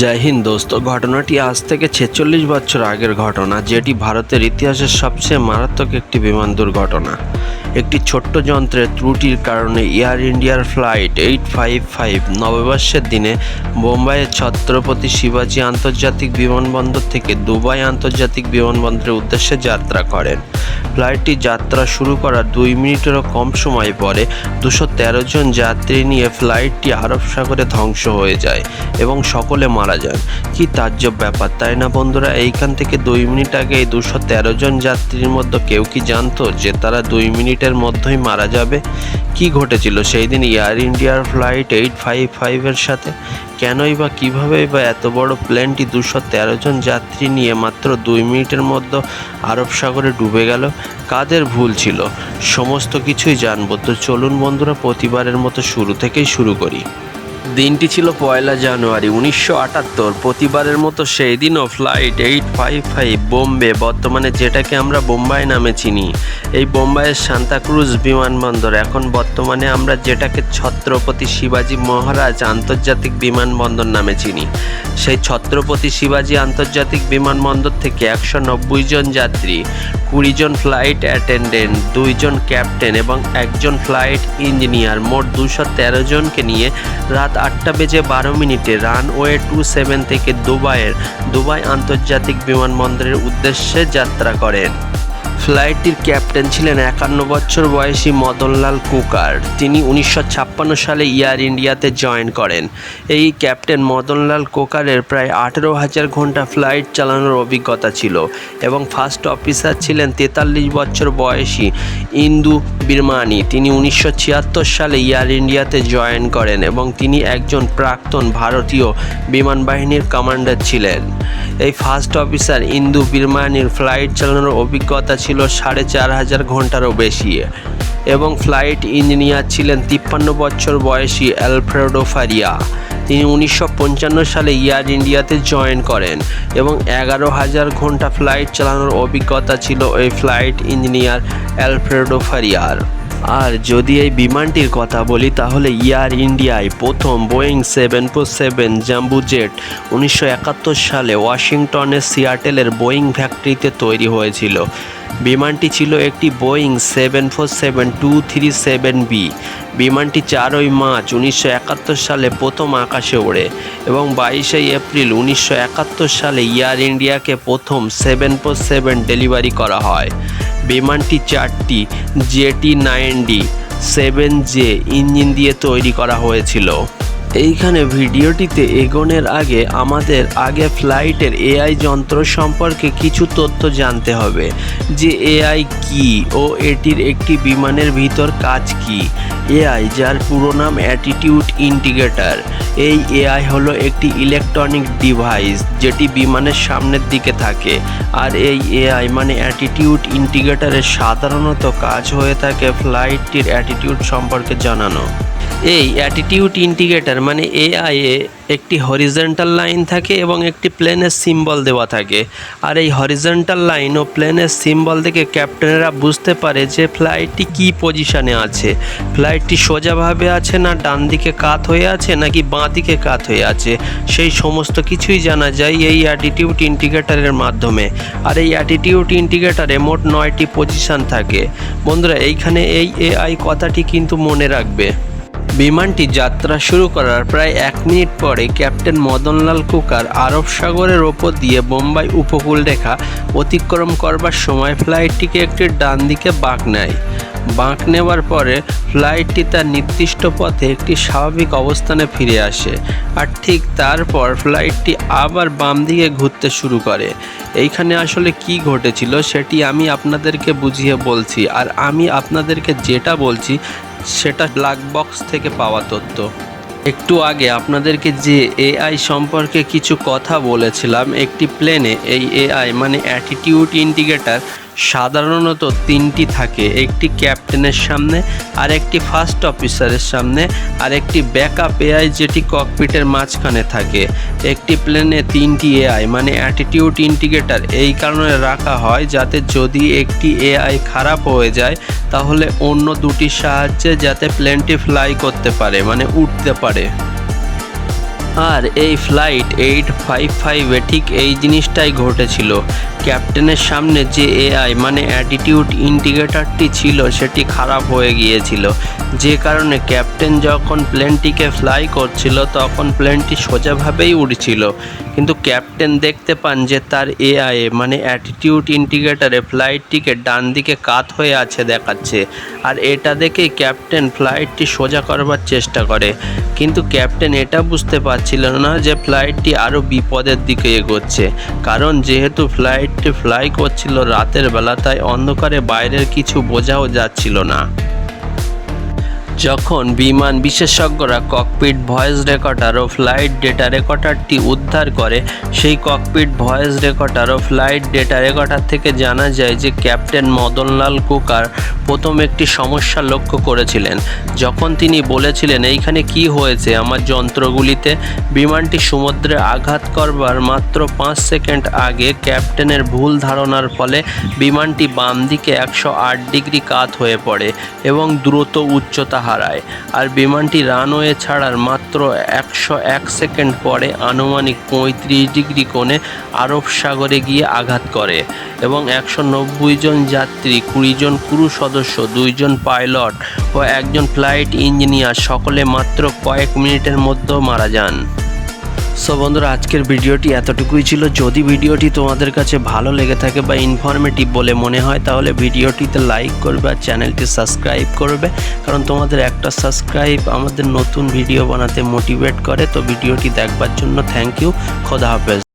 জয় হিন্দ দোস্ত। ঘটনাটি আজ থেকে ছেচল্লিশ বছর আগের ঘটনা, যেটি ভারতের ইতিহাসের সবচেয়ে মারাত্মক একটি বিমান দুর্ঘটনা। একটি ছোট্ট যন্ত্রের ত্রুটির কারণে এয়ার ইন্ডিয়ার ফ্লাইট এইট ফাইভ ফাইভ নববর্ষের দিনে বোম্বাইয়ের ছত্রপতি শিবাজি আন্তর্জাতিক বিমানবন্দর থেকে দুবাই আন্তর্জাতিক বিমানবন্দরের উদ্দেশ্যে যাত্রা করেন। ফ্লাইটটি যাত্রা শুরু করার দুই মিনিটেরও কম সময় পরে দুশো তেরো জন যাত্রী নিয়ে ফ্লাইটটি আরব সাগরে ধ্বংস হয়ে যায় এবং সকলে মারা যান। কি তাজ্জব ব্যাপার, তাই না বন্ধুরা? এইখান থেকে দুই মিনিট আগে এই দুশো তেরো জন যাত্রীর মধ্যে কেউ কি জানতো যে তারা দুই মিনিটের মধ্যেই মারা যাবে? কি ঘটেছিল? সেই দিন এয়ার ইন্ডিয়ার ফ্লাইট এইট ফাইভ ফাইভের সাথে কেনই বা কীভাবেই বা এত বড় প্লেনটি দুশো তেরো জন যাত্রী নিয়ে মাত্র দুই মিনিটের মধ্যে আরব সাগরে ডুবে গেল, কাদের ভুল ছিল? সমস্ত কিছুই জানব। তো চলুন বন্ধুরা, প্রতিবারের মতো শুরু থেকেই শুরু করি। দিনটি ছিল পয়লা জানুয়ারি উনিশশো আটাত্তর। প্রতিবারের মতো সেই দিনও flight eight five five Bombay, বর্তমানে যেটাকে আমরা বোম্বাই নামে চিনি। এই বোম্বাইয়ের সান্তাক্রুজ বিমানবন্দর, এখন বর্তমানে আমরা যেটাকে ছত্রপতি শিবাজি মহারাজ আন্তর্জাতিক বিমানবন্দর নামে চিনি। সেই ছত্রপতি শিবাজি আন্তর্জাতিক বিমানবন্দর থেকে একশো নব্বই জন যাত্রী, কুড়ি জন ফ্লাইট অ্যাটেন্ডেন্ট দুইজন ক্যাপ্টেন এবং একজন ফ্লাইট ইঞ্জিনিয়ার মোট দুশো তেরো জনকে নিয়ে রাত আটটা বেজে বারো মিনিটে রানওয়ে টু সেভেন থেকে দুবাইয়ের দুবাই আন্তর্জাতিক বিমানবন্দরের উদ্দেশ্যে যাত্রা করেন। ফ্লাইটটির ক্যাপ্টেন ছিলেন একান্ন বছর বয়সী মদনলাল কুকার। তিনি উনিশশো ছাপ্পান্ন সালে এয়ার ইন্ডিয়াতে জয়েন করেন। এই ক্যাপ্টেন মদনলাল কুকারের প্রায় আঠেরো হাজার ঘণ্টা ফ্লাইট চালানোর অভিজ্ঞতা ছিল এবং ফার্স্ট অফিসার ছিলেন তেতাল্লিশ বছর বয়সী ইন্দু বিরমানি। তিনি উনিশশো ছিয়াত্তর সালে এয়ার ইন্ডিয়াতে জয়েন করেন এবং তিনি একজন প্রাক্তন ভারতীয় বিমান বাহিনীর কমান্ডার ছিলেন। এই ফার্স্ট অফিসার ইন্দু বিরমানির ফ্লাইট চালানোর অভিজ্ঞতা ছিল সাড়ে চার হাজার ঘন্টারও বেশি। এবং ফ্লাইট ইঞ্জিনিয়ার ছিলেন তিপ্পান্ন বছর বয়সী অ্যালফ্রেডো ফারিয়া। তিনি উনিশশো পঞ্চান্ন সালে এয়ার ইন্ডিয়াতে জয়েন করেন এবং এগারো হাজার ঘণ্টা ফ্লাইট চালানোর অভিজ্ঞতা ছিল ওই ফ্লাইট ইঞ্জিনিয়ার অ্যালফ্রেডো ফারিয়ার। আর যদি এই বিমানটির কথা বলি, তাহলে এয়ার ইন্ডিয়ায় প্রথম Boeing seven four seven jumbo jet উনিশশো একাত্তর সালে ওয়াশিংটনের সিয়াটেলের বোয়িং ফ্যাক্টরিতে তৈরি হয়েছিল। বিমানটি ছিল একটি Boeing seven four seven two three seven B বিমানটি চারই মার্চ উনিশশো একাত্তর সালে প্রথম আকাশে ওড়ে এবং বাইশে এপ্রিল উনিশশো একাত্তর সালে এয়ার ইন্ডিয়াকে প্রথম সেভেন ফোর সেভেন ডেলিভারি করা হয়। বিমানটি চারটি JT nine D seven J engine দিয়ে তৈরি করা হয়েছিল। এইখানে ভিডিওটিতে এগোনের আগে আমাদের আগে ফ্লাইটের এআই যন্ত্র সম্পর্কে কিছু তথ্য জানতে হবে, যে এআই কি ও এটির একটি বিমানের ভিতর কাজ কি। এআই, যার পুরো নাম অ্যাটিটিউড ইন্টিগ্রেটর এই এআই হলো একটি ইলেকট্রনিক ডিভাইস যেটি বিমানের সামনের দিকে থাকে, আর এই এআই মানে অ্যাটিটিউড ইন্টিগ্রেটরের সাধারণত কাজ হয়ে থাকে ফ্লাইটটির অ্যাটিটিউড সম্পর্কে জানানো। এই অ্যাটিটিউড ইন্টিগ্রেটর মানে এআই এ একটি হরিজেন্টাল লাইন থাকে এবং একটি প্লেনের সিম্বল দেওয়া থাকে। আর এই হরিজেন্টাল লাইন ও প্লেনের সিম্বল থেকে ক্যাপ্টেনেরা বুঝতে পারে যে ফ্লাইটটি কী পজিশনে আছে। ফ্লাইটটি সোজাভাবে আছে না ডান দিকে কাত হয়ে আছে নাকি বাঁ দিকে কাত হয়ে আছে? সেই সমস্ত কিছুই জানা যায় এই অ্যাটিটিউড ইন্টিগ্রেটরের মাধ্যমে। আর এই অ্যাটিটিউড ইন্টিগ্রেটরে মোট নয়টি পজিশন থাকে। বন্ধুরা, এইখানে এই এআই কথাটি কিন্তু মনে রাখবে। বিমানটি যাত্রা শুরু করার প্রায় এক মিনিট পরে ক্যাপ্টেন মদনলাল কুকার আরব সাগরের ওপর দিয়ে বোম্বাই উপকূল রেখা অতিক্রম করবার সময় ফ্লাইটটিকে একটি ডান দিকে বাঁক নেয়। বাঁক নেওয়ার পরে ফ্লাইটটি তার নির্দিষ্ট পথে একটি স্বাভাবিক অবস্থানে ফিরে আসে আর ঠিক তারপর ফ্লাইটটি আবার বাম দিকে ঘুরতে শুরু করে। এইখানে আসলে কি ঘটেছিল সেটি আমি আপনাদেরকে বুঝিয়ে বলছি আর আমি আপনাদেরকে যেটা বলছি সেটা ব্ল্যাক বক্স থেকে পাওয়া তথ্য। একটু আগে আপনাদেরকে যে এআই সম্পর্কে কিছু কথা বলেছিলাম, একটি প্লেনে এই এআই মানে অ্যাটিটিউড ইন্ডিকেটার সাধারণত তিনটি থাকে, একটি ক্যাপ্টেনের সামনে আর একটি ফার্স্ট অফিসারের সামনে আর একটি ব্যাকআপ এআই যেটি ককপিটের মাঝখানে থাকে। একটি প্লেনে তিনটি এআই মানে অ্যাটিটিউড ইন্ডিকেটার এই কারণে রাখা হয় যাতে যদি একটি এআই খারাপ হয়ে যায়, তাহলে অন্য দুটির সাহায্যে যাতে প্লেনটি ফ্লাই করতে পারে মানে উঠতে পারে। আর এই ফ্লাইট এইট ফাইভ ফাইভে ঠিক এই জিনিসটাই ঘটেছিল। ক্যাপ্টেনের সামনে যে এআই মানে অ্যাটিটিউড ইন্ডিকেটারটি ছিল, সেটি খারাপ হয়ে গিয়েছিল। যে কারণে ক্যাপ্টেন যখন প্লেনটিকে ফ্লাই করছিল, তখন প্লেনটি সোজাভাবেই উড়ছিল। কিন্তু ক্যাপ্টেন দেখতে পান যে তার এআইএ মানে অ্যাটিটিউড ইন্ডিকেটারে ফ্লাইটটিকে ডান দিকে কাত হয়ে আছে দেখাচ্ছে। আর এটা দেখেই ক্যাপ্টেন ফ্লাইটটি সোজা করবার চেষ্টা করে। কিন্তু ক্যাপ্টেন এটা বুঝতে পারছিল না যে ফ্লাইটটি আরও বিপদের দিকে এগোচ্ছে। কারণ যেহেতু ফ্লাইটটি ফ্লাই করছিল রাতের বেলা, তাই অন্ধকারে বাইরের কিছু বোঝাও যাচ্ছিল না। যখন বিমান বিশেষজ্ঞরা ককপিট ভয়েস রেকর্ডার ও ফ্লাইট ডেটা রেকর্ডারটি উদ্ধার করে, সেই ককপিট ভয়েস রেকর্ডার ও ফ্লাইট ডেটা রেকর্ডার থেকে জানা যায় যে ক্যাপ্টেন মদনলাল কুকার প্রথম একটি সমস্যা লক্ষ্য করেছিলেন। যখন তিনি বলেছিলেন, এইখানে কি হয়েছে আমার যন্ত্রগুলিতে? বিমানটি সমুদ্রে আঘাত করবার মাত্র পাঁচ সেকেন্ড আগে ক্যাপ্টেনের ভুল ধারণার ফলে বিমানটি বাম দিকে একশো আট ডিগ্রি কাত হয়ে পড়ে এবং দ্রুত উচ্চতা হারায়। আর বিমানটি রানওয়ে ছাড়ার মাত্র একশো এক সেকেন্ড পরে আনুমানিক পঁয়ত্রিশ ডিগ্রি কোণে আরব সাগরে গিয়ে আঘাত করে এবং একশো নব্বই জন যাত্রী, কুড়ি জন ক্রু সদস্য দুইজন পাইলট ও একজন ফ্লাইট ইঞ্জিনিয়ার সকলে মাত্র কয়েক মিনিটের মধ্যে মারা যান। সো বন্ধুরা, আজকের ভিডিওটি এতটুকুই ছিল। যদি ভিডিওটি তোমাদের কাছে ভালো লেগে থাকে বা ইনফরমেটিভ বলে মনে হয়, তাহলে ভিডিওটিতে লাইক করবে আর চ্যানেলটি সাবস্ক্রাইব করবে। কারণ তোমাদের একটা সাবস্ক্রাইব আমাদের নতুন ভিডিও বানাতে মোটিভেট করে। তো ভিডিওটি দেখবার জন্য থ্যাংক ইউ খোদা হাফেজ।